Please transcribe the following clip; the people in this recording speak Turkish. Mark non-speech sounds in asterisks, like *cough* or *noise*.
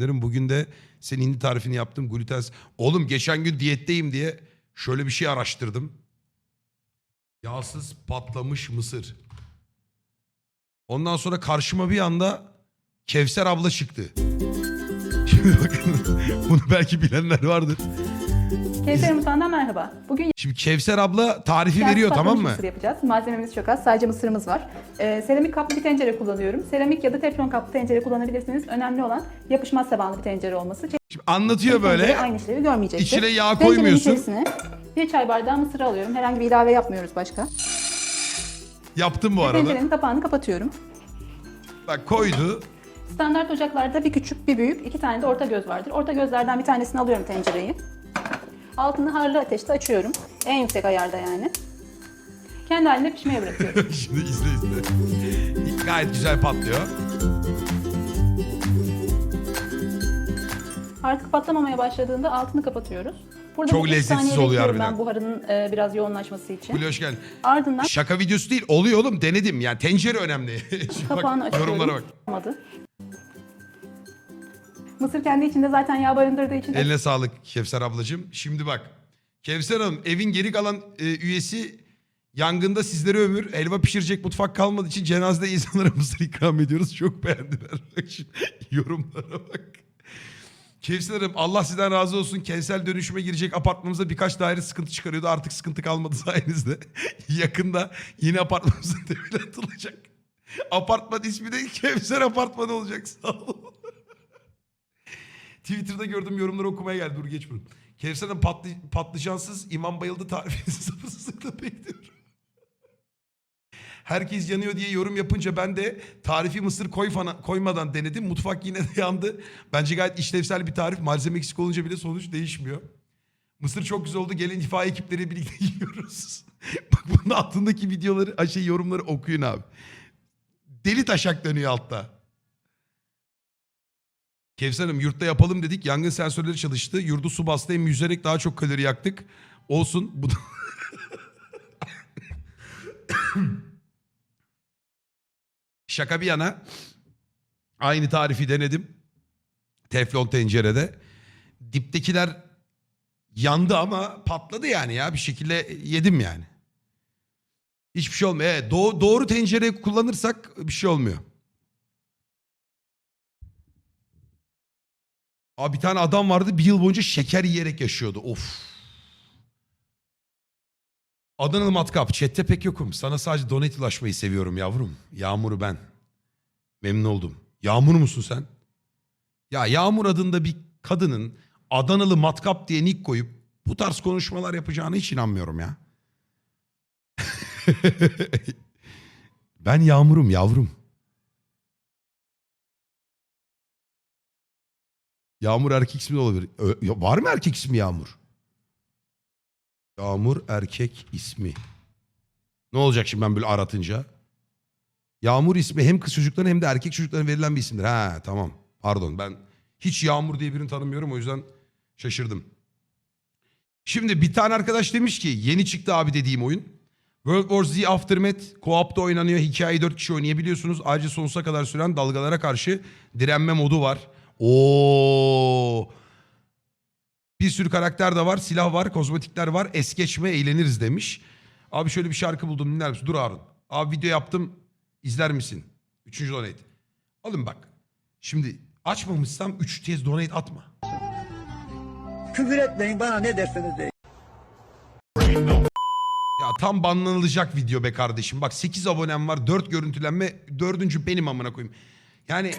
Derim bugün de senin hindi tarifini yaptım. Glutensiz. Oğlum geçen gün diyetteyim diye şöyle bir şey araştırdım. Yağsız patlamış mısır. Ondan sonra karşıma bir anda Kevser abla çıktı. *laughs* Şimdi bakın bunu belki bilenler vardır. Kevser Mutfağı'ndan merhaba. Bugün Şimdi Kevser abla tarifi yağsız veriyor tamam mı? mısır yapacağız. Malzememiz çok az. Sadece mısırımız var. Ee, seramik kaplı bir tencere kullanıyorum. Seramik ya da teflon kaplı tencere kullanabilirsiniz. Önemli olan yapışmaz tabanlı bir tencere olması. Şimdi anlatıyor Tencere böyle. Aynı işlevi görmeyecektir. İçine yağ Tencerenin koymuyorsun. içerisine bir çay bardağı mısır alıyorum. Herhangi bir ilave yapmıyoruz başka. Yaptım bu arada. Tencerenin kapağını kapatıyorum. Bak koydu. Standart ocaklarda bir küçük bir büyük iki tane de orta göz vardır. Orta gözlerden bir tanesini alıyorum tencereyi. Altını harlı ateşte açıyorum. En yüksek ayarda yani. Kendi haline pişmeye bırakıyorum. *laughs* Şimdi izle izle. Gayet güzel patlıyor. Artık patlamamaya başladığında altını kapatıyoruz. Burada Çok bir üç lezzetsiz saniye oluyor bekliyorum harbiden. ben buharının e, biraz yoğunlaşması için. Gülü hoş geldin. Ardından Şaka videosu değil. Oluyor oğlum denedim. Yani tencere önemli. *laughs* Şimdi kapağını bak, açıyorum. yorumlara bak. Olmadı. Mısır kendi içinde zaten yağ barındırdığı için Eline sağlık Kevser ablacığım. Şimdi bak. Kevser Hanım evin geri kalan e, üyesi yangında sizlere ömür. Helva pişirecek mutfak kalmadığı için cenazede insanlara *laughs* mısır ikram ediyoruz. Çok beğendiler. Yorumlara bak. Kevser Hanım Allah sizden razı olsun. Kentsel dönüşüme girecek apartmanımıza birkaç daire sıkıntı çıkarıyordu. Artık sıkıntı kalmadı *laughs* sayenizde. Yakında yeni apartmanımıza *laughs* devre atılacak. Apartman ismi de Kevser Apartmanı olacak. Sağ olun. Twitter'da gördüğüm yorumları okumaya geldi. Dur geç bunu. Kevser'den patlı, patlıcansız imam bayıldı tarifini sabırsızlıkla *laughs* bekliyorum. Herkes yanıyor diye yorum yapınca ben de tarifi mısır koy fana- koymadan denedim. Mutfak yine de yandı. Bence gayet işlevsel bir tarif. Malzeme eksik olunca bile sonuç değişmiyor. Mısır çok güzel oldu. Gelin itfaiye ekipleri birlikte *laughs* yiyoruz. Bak bunun altındaki videoları, şey yorumları okuyun abi. Deli taşak dönüyor altta. Kevser Hanım yurtta yapalım dedik. Yangın sensörleri çalıştı. Yurdu su bastı. Hem yüzerek daha çok kalori yaktık. Olsun. Bu da... *coughs* Şaka bir yana. Aynı tarifi denedim. Teflon tencerede. Diptekiler yandı ama patladı yani ya. Bir şekilde yedim yani. Hiçbir şey olmuyor. Evet, doğ- doğru tencere kullanırsak bir şey olmuyor. Abi bir tane adam vardı bir yıl boyunca şeker yiyerek yaşıyordu. Of. Adanalı Matkap. Chat'te pek yokum. Sana sadece donate ulaşmayı seviyorum yavrum. Yağmur'u ben. Memnun oldum. Yağmur musun sen? Ya Yağmur adında bir kadının Adanalı Matkap diye nick koyup bu tarz konuşmalar yapacağına hiç inanmıyorum ya. *laughs* ben Yağmur'um yavrum. Yağmur erkek ismi de olabilir. Ö- ya var mı erkek ismi Yağmur? Yağmur erkek ismi. Ne olacak şimdi ben böyle aratınca? Yağmur ismi hem kız çocukların hem de erkek çocuklara verilen bir isimdir. Ha tamam. Pardon ben hiç Yağmur diye birini tanımıyorum o yüzden şaşırdım. Şimdi bir tane arkadaş demiş ki yeni çıktı abi dediğim oyun. World War Z Aftermath co-op'ta oynanıyor. Hikayeyi 4 kişi oynayabiliyorsunuz. Ayrıca sonsuza kadar süren dalgalara karşı direnme modu var. Oo. Bir sürü karakter de var, silah var, kozmetikler var. Es geçme, eğleniriz demiş. Abi şöyle bir şarkı buldum dinler misin? Dur Harun. Abi video yaptım. izler misin? Üçüncü donate. Oğlum bak. Şimdi açmamışsam üç kez donate atma. Küfür etmeyin bana ne derseniz deyin. Ya tam banlanılacak video be kardeşim. Bak 8 abonem var, 4 görüntülenme, dördüncü benim amına koyayım. Yani